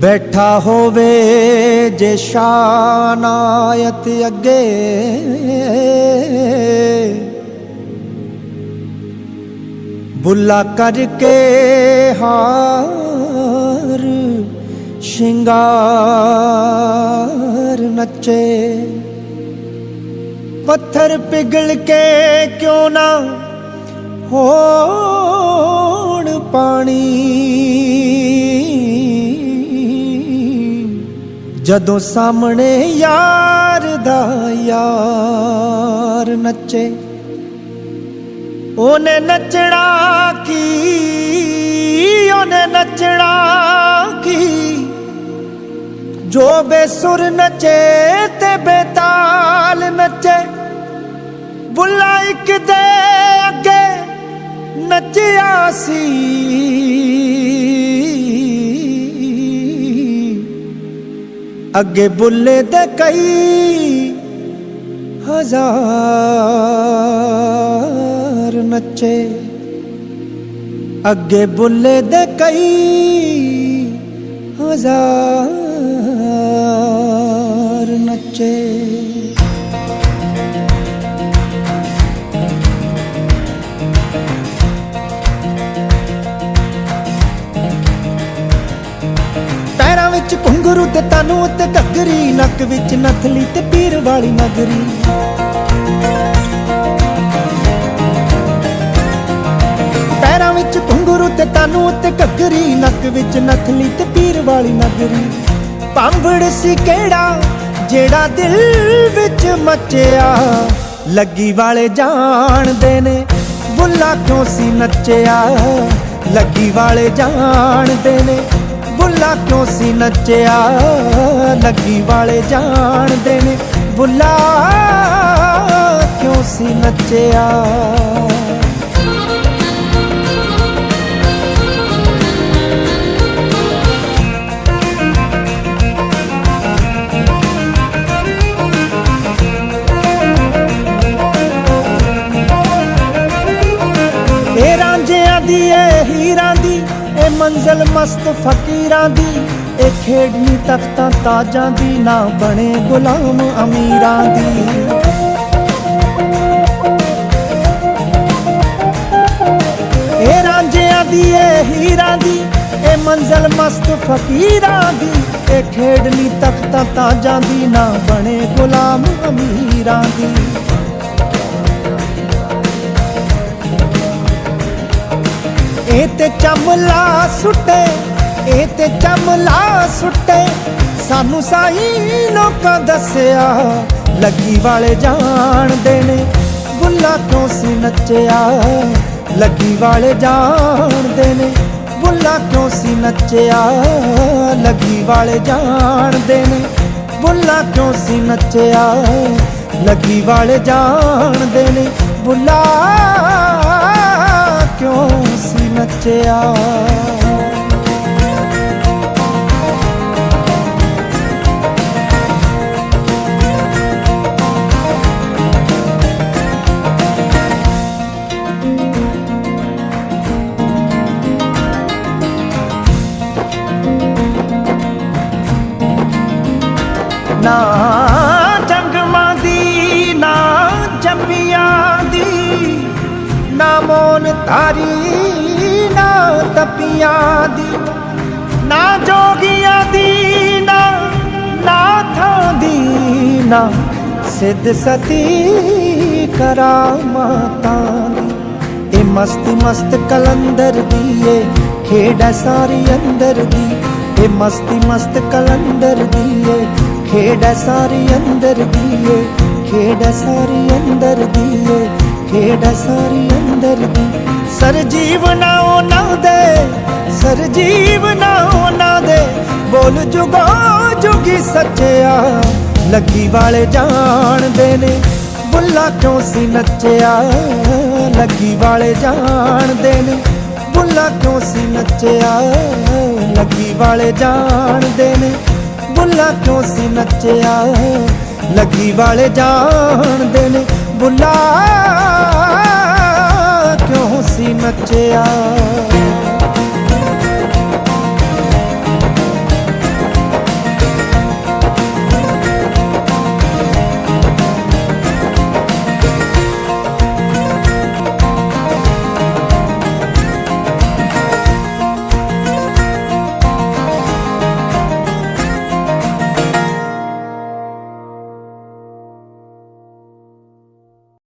ਬੈਠਾ ਹੋਵੇ ਜੇ ਸ਼ਾਨਾਇਤ ਅੱਗੇ। ਬੁੱਲਾ ਕਰਕੇ ਹਾਰ, ਸ਼ਿੰਗਾਰ ਨੱਚੇ। ਪੱਥਰ ਪਿਗਲ ਕੇ ਕਿਉਂ ਨਾ ਹੋਣ ਪਾਣੀ। ਜਦੋਂ ਸਾਹਮਣੇ ਯਾਰ ਦਾ ਯਾਰ ਨੱਚੇ, ਉਹਨੇ ਨੱਚਣਾ ਕੀ? ਉਹਨੇ ਨੱਚਣਾ ਕੀ? ਜੋ ਬੇਸੁਰ ਨੱਚੇ ਤੇ ਬੇਤਾਲ ਨੱਚੇ, ਬੁੱਲਾ ਇੱਕ ਦੇ ਅੱਗੇ ਨੱਚਿਆ ਸੀ। ਅੱਗੇ ਬੁੱਲੇ ਦੇ ਕਈ ਹਜ਼ਾਰ ਨੱਚੇ। ਅੱਗੇ ਬੁੱਲੇ ਦੇ ਕਈ ਹਜ਼ਾਰ ਨੱਚੇ। ਵਿੱਚ ਤੇ ਤਾਨੂੰ ਉੱਤੇ ਘੱਗਰੀ ਨੱਕ ਵਿੱਚ ਨਥਲੀ ਤੇ ਪੀਰ ਵਾਲੀ ਨਗਰੀ। ਪੈਰਾਂ ਵਿੱਚ ਘੁੰਗਰੂ ਤੇ ਤਾਨੂੰ ਉੱਤੇ ਘੱਗਰੀ ਨੱਕ ਵਿੱਚ ਨਥਲੀ ਤੇ ਪੀਰ ਵਾਲੀ ਨਗਰੀ। ਪੰਭੜ ਸੀ ਕਿਹੜਾ, ਜਿਹੜਾ ਦਿਲ ਵਿੱਚ ਮਚਿਆ। ਲੱਗੀ ਵਾਲੇ ਜਾਣਦੇ ਨੇ, ਬੁੱਲਾ ਕਿਉਂ ਸੀ ਨੱਚਿਆ? ਲੱਗੀ ਵਾਲੇ ਜਾਣਦੇ ਨੇ ਬੁੱਲਾ ਕਿਉਂ ਸੀ ਨੱਚਿਆ? ਲੱਗੀ ਵਾਲੇ ਜਾਣਦੇ ਨੇ ਬੁੱਲਾ ਕਿਉਂ ਸੀ ਨੱਚਿਆ? ਇਹ ਰਾਂਝਿਆਂ ਦੀ ਇਹ ਮੰਜ਼ਲ ਮਸਤ ਫਕੀਰਾਂ ਦੀ। ਇਹ ਖੇਡਣੀ ਤਖਤਾਂ ਤਾਜਾਂ ਦੀ, ਨਾ ਬਣੇ ਗੁਲਾਮ ਅਮੀਰਾਂ ਦੀ। ਇਹ ਰਾਂਝਿਆਂ ਦੀ, ਇਹ ਹੀਰਾਂ ਦੀ, ਇਹ ਮੰਜ਼ਲ ਮਸਤ ਫਕੀਰਾਂ ਦੀ। ਇਹ ਖੇਡਣੀ ਤਖਤਾਂ ਤਾਜਾਂ ਦੀ, ਨਾ ਬਣੇ ਗੁਲਾਮ ਅਮੀਰਾਂ ਦੀ। ਇਹ ਤੇ ਚਮਲਾ ਸੁੱਟੇ, ਇਹ ਤੇ ਚਮਲਾ ਸੁੱਟੇ। ਸਾਨੂੰ ਸਾਈ ਲੋਕਾਂ ਦੱਸਿਆ, ਲੱਗੀ ਵਾਲੇ ਜਾਣਦੇ ਨੇ, ਬੁੱਲਾ ਕਿਉਂ ਸੀ ਨੱਚਿਆ। ਲੱਗੀ ਵਾਲੇ ਜਾਣਦੇ ਨੇ, ਬੁੱਲਾ ਕਿਉਂ ਸੀ ਨੱਚਿਆ। ਲੱਗੀ ਵਾਲੇ ਜਾਣਦੇ ਨੇ, ਬੁੱਲਾ ਕਿਉਂ ਸੀ ਨੱਚਿਆ। ਲੱਗੀ ਵਾਲੇ ਜਾਣਦੇ ਨੇ, ਬੁੱਲਾ ਸੀ ਨੱਚਿਆ ਤਪੀਆਂ ਦੀ, ਨਾ ਜੋਗੀਆਂ ਦੀ, ਨਾ ਨਾਥਾਂ ਦੀ, ਨਾ ਸਿੱਧ ਸਤੀ ਕਰਾਮਾਤਾਂ ਦੀ। ਇਹ ਮਸਤ ਮਸਤ ਕਲੰਦਰ ਦੀ ਏ, ਖੇਡ ਸਾਰੀ ਅੰਦਰ ਦੀ। ਇਹ ਮਸਤੀ ਮਸਤ ਕਲੰਦਰ ਦੀ ਏ, ਖੇਡ ਹੈ ਸਾਰੀ ਅੰਦਰ ਦੀ ਏ। ਖੇਡ ਸਾਰੀ ਅੰਦਰ ਦੀ ਏ, ਖੇਡ ਸਾਰੀ ਅੰਦਰ ਦੀ। ਸਰਜੀਵਨਾ ਉਹਨਾਂ ਦੇ ਸਰਜੀਵਨਾ ਉਹਨਾਂ ਦੇ। ਬੋਲ ਜੁਗਾ ਜੁਗੀ ਸੱਚਿਆ, ਲੱਗੀ ਵਾਲੇ ਜਾਣਦੇ ਨੇ। ਬੁੱਲਾ ਕਿਉਂ ਸੀ ਨੱਚਿਆ, ਲੱਗੀ ਵਾਲੇ ਜਾਣਦੇ ਨੇ। ਬੁੱਲਾ ਕਿਉਂ ਸੀ ਨੱਚਿਆ, ਲੱਗੀ ਵਾਲੇ ਜਾਣਦੇ ਨੇ। ਬੁੱਲਾ ਕਿਉਂ ਸੀ ਨੱਚਿਆ ਲੱਗੀ ਵਾਲੇ ਜਾਣਦੇ ਨੇ